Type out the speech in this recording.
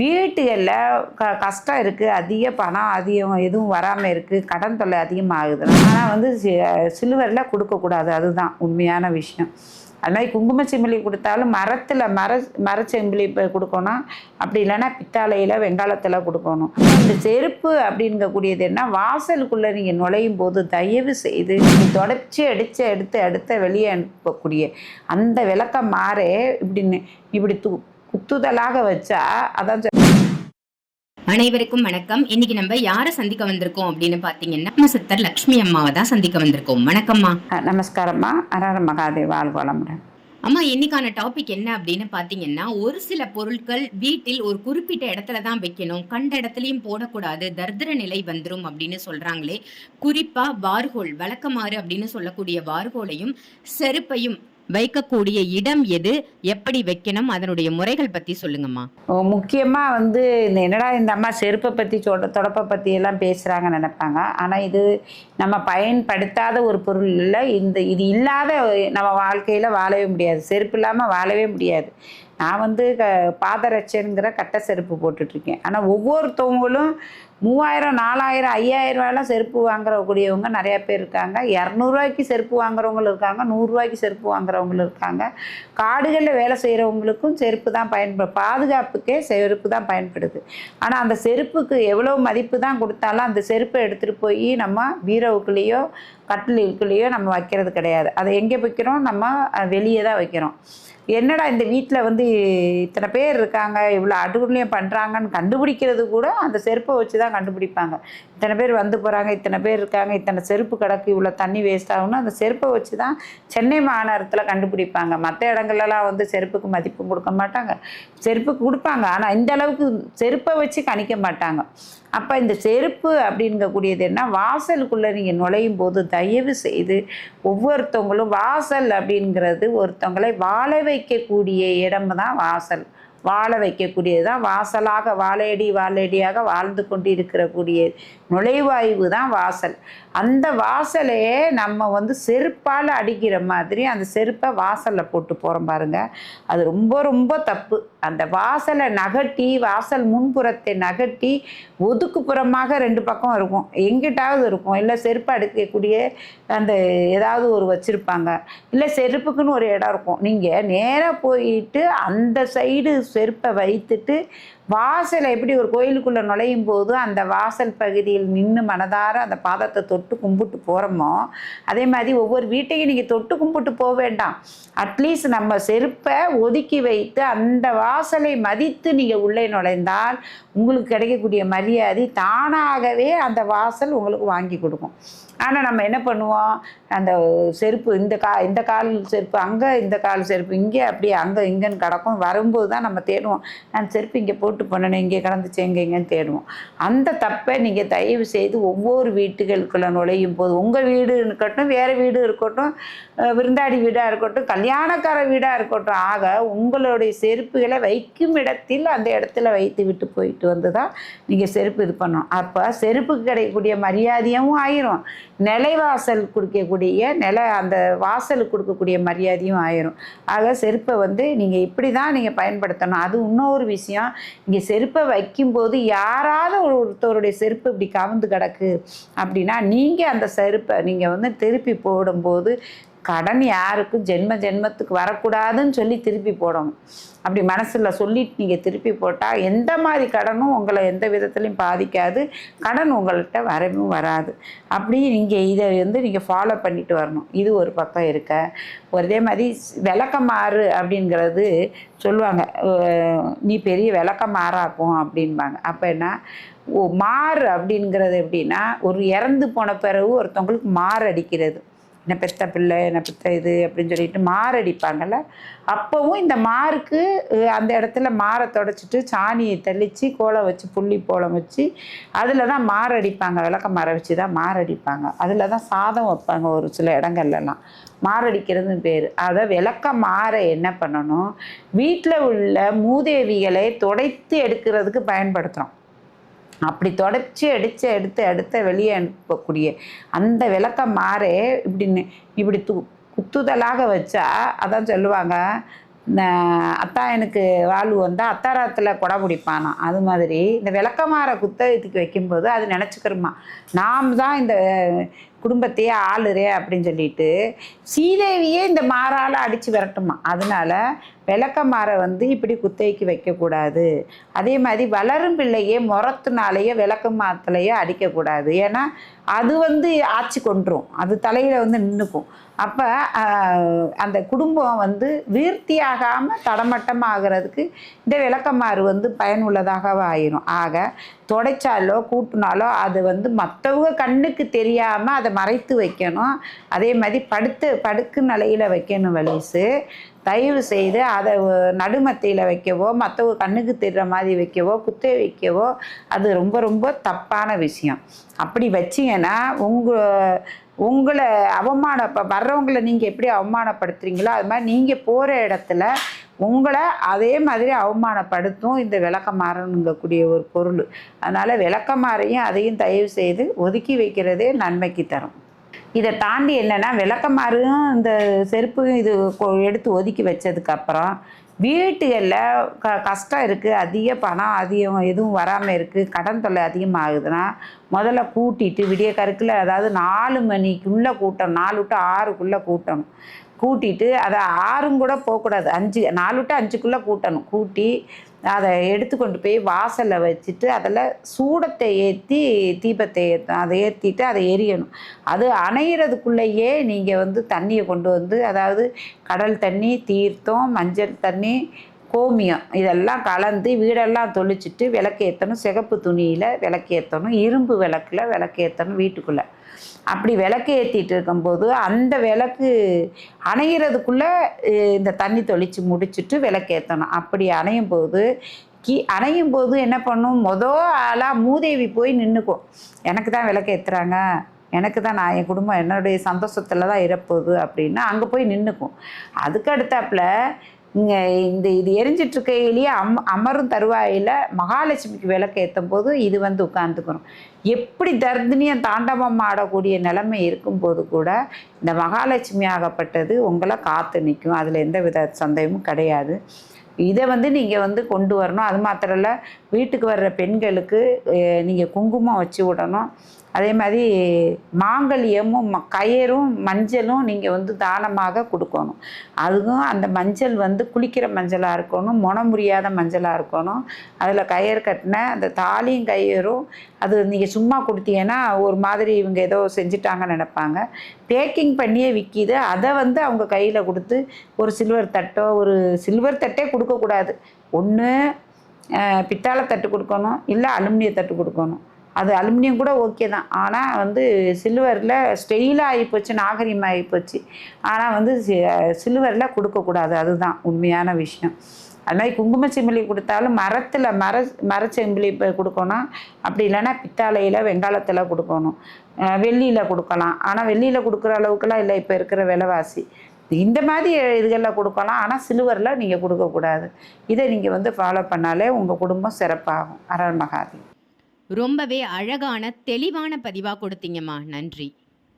வீட்டுகளில் க கஷ்டம் இருக்குது அதிக பணம் அதிகம் எதுவும் வராமல் இருக்குது கடன் தொல்லை அதிகமாகுது ஆனால் வந்து சிலுவரில் சில்வரில் கொடுக்கக்கூடாது. அதுதான் உண்மையான விஷயம். அது மாதிரி குங்கும செம்பிலி கொடுத்தாலும் மரத்தில் மர மரச்செம்பிலி இப்போ கொடுக்கணும் அப்படி இல்லைன்னா பித்தாலையில் வெங்காலத்தில் கொடுக்கணும். இந்த செருப்பு அப்படிங்கக்கூடியது என்ன வாசலுக்குள்ளே நீங்கள் நுழையும் போது தயவு செய்து தொடச்சி அடித்து எடுத்து அடுத்த வெளியே அனுப்பக்கூடிய அந்த விளக்கம் மாறே இப்படின்னு இப்படி தூ குத்துதலாக வச்சா அதான் அனைவருக்கும் வணக்கம். இன்னைக்கு நம்ம யாரை சந்திக்க வந்திருக்கோம் அப்படின்னு பாத்தீங்கன்னா நம்ம சித்தர் லக்ஷ்மி அம்மாவை தான் சந்திக்க வந்திருக்கோம். வணக்கம்மா. நமஸ்காரம்மா. அரர மகாதேவ் வாழ்வளமுடன் அம்மா இன்னைக்கான டாபிக் என்ன அப்படின்னு பாத்தீங்கன்னா ஒரு சில பொருட்கள் வீட்டில் ஒரு குறிப்பிட்ட இடத்துல தான் வைக்கணும். கண்ட இடத்துலயும் போடக்கூடாது. தர்திர நிலை வந்துரும் அப்படின்னு சொல்றாங்களே. குறிப்பா வார்கோல் வழக்கமாறு அப்படின்னு சொல்லக்கூடிய வார்கோலையும் செருப்பையும் வைக்கக்கூடிய இடம் எது? எப்படி வைக்கணும்? அதனுடைய முறைகள் பத்தி சொல்லுங்கம்மா. முக்கியமாக வந்து இந்த என்னடா இந்த அம்மா செருப்பை பற்றி சொட தொடப்பை பத்தி எல்லாம் பேசுகிறாங்கன்னு நினைப்பாங்க. ஆனால் இது நம்ம பயன்படுத்தாத ஒரு பொருள் இல்லை. இந்த இது இல்லாத நம்ம வாழ்க்கையில் வாழவே முடியாது. செருப்பு இல்லாமல் வாழவே முடியாது. நான் வந்து க பாதரட்சனுங்கிற கட்டை செருப்பு போட்டுட்ருக்கேன் ஆனால் ஒவ்வொருத்தவங்களும் மூவாயிரம் நாலாயிரம் ஐயாயிரம் ரூபாயெல்லாம் செருப்பு வாங்குறக்கூடியவங்க நிறையா பேர் இருக்காங்க. இரநூறுவாய்க்கு செருப்பு வாங்குறவங்களும் இருக்காங்க. நூறுரூவாய்க்கு செருப்பு வாங்குறவங்களும் இருக்காங்க. காடுகளில் வேலை செய்கிறவங்களுக்கும் செருப்பு தான் பயன்படு பாதுகாப்புக்கே செருப்பு தான் பயன்படுது. ஆனால் அந்த செருப்புக்கு எவ்வளோ மதிப்பு தான் கொடுத்தாலும் அந்த செருப்பை எடுத்துகிட்டு போய் நம்ம பீரோவுக்குள்ளேயோ கட்டிலுக்குள்ளேயோ நம்ம வைக்கிறது கிடையாது. அதை எங்கே வைக்கிறோம்? நம்ம வெளியே தான் வைக்கிறோம். என்னடா இந்த வீட்டில் வந்து இத்தனை பேர் இருக்காங்க இவ்வளோ அடுகுலையும் பண்ணுறாங்கன்னு கண்டுபிடிக்கிறது கூட அந்த செருப்பை வச்சு தான் கண்டுபிடிப்பாங்க. இத்தனை பேர் வந்து போகிறாங்க இத்தனை பேர் இருக்காங்க இத்தனை செருப்பு கிடக்கு இவ்வளோ தண்ணி வேஸ்ட் ஆகும்னு அந்த செருப்பை வச்சு தான் சென்னை மாநகரத்தில் கண்டுபிடிப்பாங்க. மற்ற இடங்கள்லாம் வந்து செருப்புக்கு மதிப்பு கொடுக்க மாட்டாங்க. செருப்புக்கு கொடுப்பாங்க ஆனால் இந்த அளவுக்கு செருப்பை வச்சு கணிக்க மாட்டாங்க. அப்போ இந்த செருப்பு அப்படிங்கக்கூடியது என்ன? வாசலுக்குள்ளே நீங்கள் நுழையும் போது தயவு செய்து ஒவ்வொருத்தவங்களும் வாசல் அப்படிங்கிறது ஒருத்தவங்களை வாழ வைக்கக்கூடிய இடம் தான் வாசல். வாழ வைக்கக்கூடியது தான் வாசலாக வாழையடி வாழையடியாக வாழ்ந்து கொண்டு இருக்கக்கூடிய நுழைவாய்வு தான் வாசல். அந்த வாசலையே நம்ம வந்து செருப்பால் அடிக்கிற மாதிரி அந்த செருப்பை வாசலில் போட்டு போகிறோம் பாருங்க. அது ரொம்ப ரொம்ப தப்பு. அந்த வாசலை நகட்டி வாசல் முன்புறத்தை நகட்டி ஒதுக்குப்புறமாக ரெண்டு பக்கம் இருக்கும். எங்கிட்டாவது இருக்கும். இல்லை செருப்பு அடிக்கக்கூடிய அந்த ஏதாவது ஒரு வச்சுருப்பாங்க. இல்லை செருப்புக்குன்னு ஒரு இடம் இருக்கும். நீங்கள் நேராக போயிட்டு அந்த சைடு செருப்பை வைத்துட்டு வாசலை எப்படி ஒரு கோயிலுக்குள்ளே நுழையும் போது அந்த வாசல் பகுதியில் நின்று மனதார அந்த பாதத்தை தொட்டு கும்பிட்டு போகிறோமோ அதே மாதிரி ஒவ்வொரு வீட்டையும் நீங்கள் தொட்டு கும்பிட்டு போக வேண்டாம். அட்லீஸ்ட் நம்ம செருப்பை ஒதுக்கி வைத்து அந்த வாசலை மதித்து நீங்கள் உள்ளே நுழைந்தால் உங்களுக்கு கிடைக்கக்கூடிய மரியாதை தானாகவே அந்த வாசல் உங்களுக்கு வாங்கி கொடுக்கும். ஆனால் நம்ம என்ன பண்ணுவோம்? அந்த செருப்பு இந்த கா இந்த கால் செருப்பு அங்கே இந்த கால் செருப்பு இங்கே அப்படியே அங்கே இங்கேன்னு கிடக்கும். வரும்போது தான் நம்ம தேடுவோம். நான் செருப்பு இங்கே போட்டு பண்ணணும் இங்கே கிடந்துச்சு எங்கே இங்கேன்னு தேடுவோம். அந்த தப்பை நீங்கள் தயவு செய்து ஒவ்வொரு வீட்டுகளுக்குள்ளே நுழையும் போது உங்கள் வீடு இருக்கட்டும் வேறு வீடு இருக்கட்டும் விருந்தாடி வீடாக இருக்கட்டும் கல்யாணக்கார வீடாக இருக்கட்டும் ஆக உங்களுடைய செருப்புகளை வைக்கும் இடத்தில் அந்த இடத்துல வைத்து விட்டு போயிட்டு வந்து தான் நீங்கள் செருப்பு இது பண்ணணும். அப்போ செருப்புக்கு கிடைக்கக்கூடிய மரியாதையும் ஆயிரும். நிலைவாசல் கொடுக்கக்கூடிய நில அந்த வாசலுக்கு கொடுக்கக்கூடிய மரியாதையும் ஆயிரும். ஆக செருப்பை வந்து நீங்கள் இப்படி தான் நீங்கள் பயன்படுத்தணும். அது இன்னொரு விஷயம். இங்கே செருப்பை வைக்கும்போது யாராவது ஒரு ஒருத்தருடைய செருப்பு இப்படி கவுந்து கிடக்கு அப்படின்னா நீங்கள் அந்த செருப்பை நீங்கள் வந்து திருப்பி போடும்போது கடன் யாருக்கும் ஜென்ம ஜென்மத்துக்கு வரக்கூடாதுன்னு சொல்லி திருப்பி போடணும். அப்படி மனசில் சொல்லிட்டு நீங்கள் திருப்பி போட்டால் எந்த மாதிரி கடனும் உங்களை எந்த விதத்துலையும் பாதிக்காது. கடன் உங்கள்கிட்ட வரவும் வராது. அப்படி நீங்கள் இதை வந்து நீங்கள் ஃபாலோ பண்ணிட்டு வரணும். இது ஒரு பக்கம் இருக்க. ஒரே மாதிரி விளக்கமாறு அப்படிங்கிறது சொல்லுவாங்க. நீ பெரிய விளக்கமாறாக்கும் அப்படின்பாங்க அப்போ என்ன? ஓ மாறு அப்படிங்கிறது எப்படின்னா ஒரு இறந்து போன பிறகு ஒருத்தவங்களுக்கு மாறு அடிக்கிறது. என்ன பெத்த பிள்ளை என்ன பெத்த இது அப்படின்னு சொல்லிட்டு மாறு அப்போவும் இந்த மாருக்கு அந்த இடத்துல மாரை தொடச்சிட்டு சாணியை தெளித்து கோலம் வச்சு புள்ளி போலம் வச்சு அதில் தான் மாரடிப்பாங்க விளக்க மர வச்சு தான் மாரடிப்பாங்க அதில் தான் சாதம் வைப்பாங்க ஒரு சில இடங்கள்லலாம். மாரடிக்கிறதுன்னு பேர். அதை விளக்க மாற என்ன பண்ணணும்? வீட்டில் உள்ள மூதேவிகளை துடைத்து எடுக்கிறதுக்கு பயன்படுத்துகிறோம் அப்படி தொடச்சி அடித்து எடுத்து எடுத்து வெளியே அனுப்பக்கூடிய அந்த விளக்கம் மாறு இப்படி இப்படி து குத்துதலாக வச்சா அதான் சொல்லுவாங்க அத்தா எனக்கு வாழ்வு வந்தால் அத்தாரத்தில் கொடை பிடிப்பானா? அது மாதிரி இந்த விளக்கமாற குத்தகத்துக்கு வைக்கும்போது அது நினச்சிக்கிறோமா? நாம் தான் இந்த குடும்பத்தையே ஆளுறே அப்படின்னு சொல்லிட்டு சீதேவியே இந்த மாறால் அடித்து விரட்டுமா. அதனால விளக்கமாற வந்து இப்படி குத்தகைக்கு வைக்கக்கூடாது. அதே மாதிரி வளரும் பிள்ளையே முறத்துனாலேயே விளக்க மாத்துலையே அடிக்கக்கூடாது. ஏன்னா அது வந்து ஆட்சி கொண்டுரும் அது தலையில் வந்து நின்றுக்கும் அப்போ அந்த குடும்பம் வந்து வீர்த்தியாகாமல் தடமட்டமாகிறதுக்கு இந்த விளக்கமாறு வந்து பயனுள்ளதாக ஆயிரும். ஆக தொடைச்சாலோ கூட்டினாலோ அது வந்து மற்றவங்க கண்ணுக்கு தெரியாமல் அதை மறைத்து வைக்கணும். அதே மாதிரி படுத்து படுக்கு நிலையில் வைக்கணும் வலிசு. தயவு செய்து அதை நடுமத்தையில் வைக்கவோ மற்றவங்க கண்ணுக்கு தெரிகிற மாதிரி வைக்கவோ குத்தை வைக்கவோ அது ரொம்ப ரொம்ப தப்பான விஷயம். அப்படி வச்சிங்கன்னா உங்கள் உங்களை அவமான வர்றவங்களை நீங்கள் எப்படி அவமானப்படுத்துறீங்களோ அது மாதிரி நீங்கள் போகிற இடத்துல உங்களை அதே மாதிரி அவமானப்படுத்தும் இந்த விளக்கமாறனுங்கக்கூடிய ஒரு பொருள். அதனால் விளக்கமாறையும் அதையும் தயவு செய்து ஒதுக்கி வைக்கிறதே நன்மைக்கு தரும். இதை தாண்டி என்னென்னா விளக்கமாறும் இந்த செருப்பையும் இது கொ- எடுத்து ஒதுக்கி வச்சதுக்கப்புறம் வீட்டுகளில் க கஷ்டம் இருக்குது அதிக பணம் அதிகம் எதுவும் வராமல் இருக்குது கடன் தொல்லை அதிகமாகுதுன்னா முதல்ல கூட்டிட்டு விடிய கருக்கில் அதாவது நாலு மணிக்குள்ளே கூட்டணும் நாலு விட்டு ஆறுக்குள்ளே கூட்டணும். கூட்டிட்டு அதை ஆறும் கூட போகக்கூடாது. அஞ்சு நாலு விட்டு அஞ்சுக்குள்ளே கூட்டணும். கூட்டி அதை எடுத்து கொண்டு போய் வாசலில் வச்சுட்டு அதில் சூடத்தை ஏற்றி தீபத்தை ஏற்றணும் அதை ஏற்றிட்டு அதை எரியணும். அது அணையிறதுக்குள்ளேயே நீங்கள் வந்து தண்ணியை கொண்டு வந்து அதாவது கடல் தண்ணி தீர்த்தம் மஞ்சள் தண்ணி கோமியம். இதெல்லாம் கலந்து வீடெல்லாம் தொளிச்சிட்டு விளக்கேற்றணும் சிகப்பு துணியில் விளக்கேற்றணும் இரும்பு விளக்கில் விளக்கேற்றணும் வீட்டுக்குள்ளே. அப்படி விளக்கு ஏற்றிட்டு இருக்கும்போது அந்த விளக்கு அணையிறதுக்குள்ளே இந்த தண்ணி தொளித்து முடிச்சுட்டு விளக்கேற்றணும் அப்படி அணையும் போது கீ அணையும் போது என்ன பண்ணும்? மொதல் ஆளாக மூதேவி போய் நின்றுக்கும் எனக்கு தான் விளக்கு ஏற்றுறாங்க எனக்கு தான் நான் என் குடும்பம் என்னுடைய சந்தோஷத்தில் தான் இருப்போகுது அப்படின்னா அங்கே போய் நின்றுக்கும் அதுக்கு அடுத்தாப்புல இங்கே இந்த இது எரிஞ்சிட்டு இருக்கையிலேயே அம் அமரும் தருவாயில் மகாலட்சுமிக்கு விளக்கு ஏற்றும் போது இது வந்து உட்காந்துக்கிறோம் எப்படி தர்தினியம் தாண்டவம் ஆடக்கூடிய நிலைமை இருக்கும்போது கூட இந்த மகாலட்சுமி ஆகப்பட்டது உங்களை காத்து நிற்கும் அதில் எந்த வித சந்தேகமும் கிடையாது. இதை வந்து நீங்கள் வந்து கொண்டு வரணும். அது மாத்திரம் இல்லை வீட்டுக்கு வர்ற பெண்களுக்கு நீங்கள் குங்குமம் வச்சு விடணும். அதே மாதிரி மாங்கல்யமும் ம- கயிறும் மஞ்சளும் நீங்கள் வந்து தானமாக கொடுக்கணும். அதுவும் அந்த மஞ்சள் வந்து குளிக்கிற மஞ்சளாக இருக்கணும் முனம் முடியாத மஞ்சளாக இருக்கணும். அதில் கயிறு கட்டின அந்த தாலியும் கயிறும் அது நீங்கள் சும்மா கொடுத்தீங்கன்னா ஒரு மாதிரி இவங்க ஏதோ செஞ்சுட்டாங்கன்னு நினைப்பாங்க. பேக்கிங் பண்ணியே விற்கிது அதை வந்து அவங்க கையில் கொடுத்து ஒரு சில்வர் தட்டோ ஒரு சில்வர் தட்டே கொடுக்கக்கூடாது. ஒன்று பித்தாளை தட்டு கொடுக்கணும் இல்லை அலுமினிய தட்டு கொடுக்கணும். அது அலுமினியம் கூட ஓகே தான். ஆனால் வந்து சில்வரில் ஸ்டெயிலாக ஆகிப்போச்சு நாகரிகமாக ஆகிப்போச்சு ஆனால் வந்து சில்வரில் கொடுக்கக்கூடாது அதுதான் உண்மையான விஷயம். அது மாதிரி குங்கும செம்பிலி கொடுத்தாலும் மரத்தில் மர மரச்செம்பிலி இப்போ கொடுக்கணும். அப்படி இல்லைன்னா பித்தாலையில் வெங்காலத்தில் கொடுக்கணும். வெள்ளியில் கொடுக்கலாம். ஆனால் வெள்ளியில் கொடுக்குற அளவுக்குலாம் இல்லை இப்போ இருக்கிற விலைவாசி. இந்த மாதிரி இதுகளில் கொடுக்கலாம். ஆனால் சில்வரில் நீங்கள் கொடுக்கக்கூடாது. இதை நீங்கள் வந்து ஃபாலோ பண்ணாலே உங்கள் குடும்பம் சிறப்பாகும். அரண் மகாதேவி ரொம்பவே அழகான தெளிவான பதிவாக கொடுத்தீங்கம்மா. நன்றி.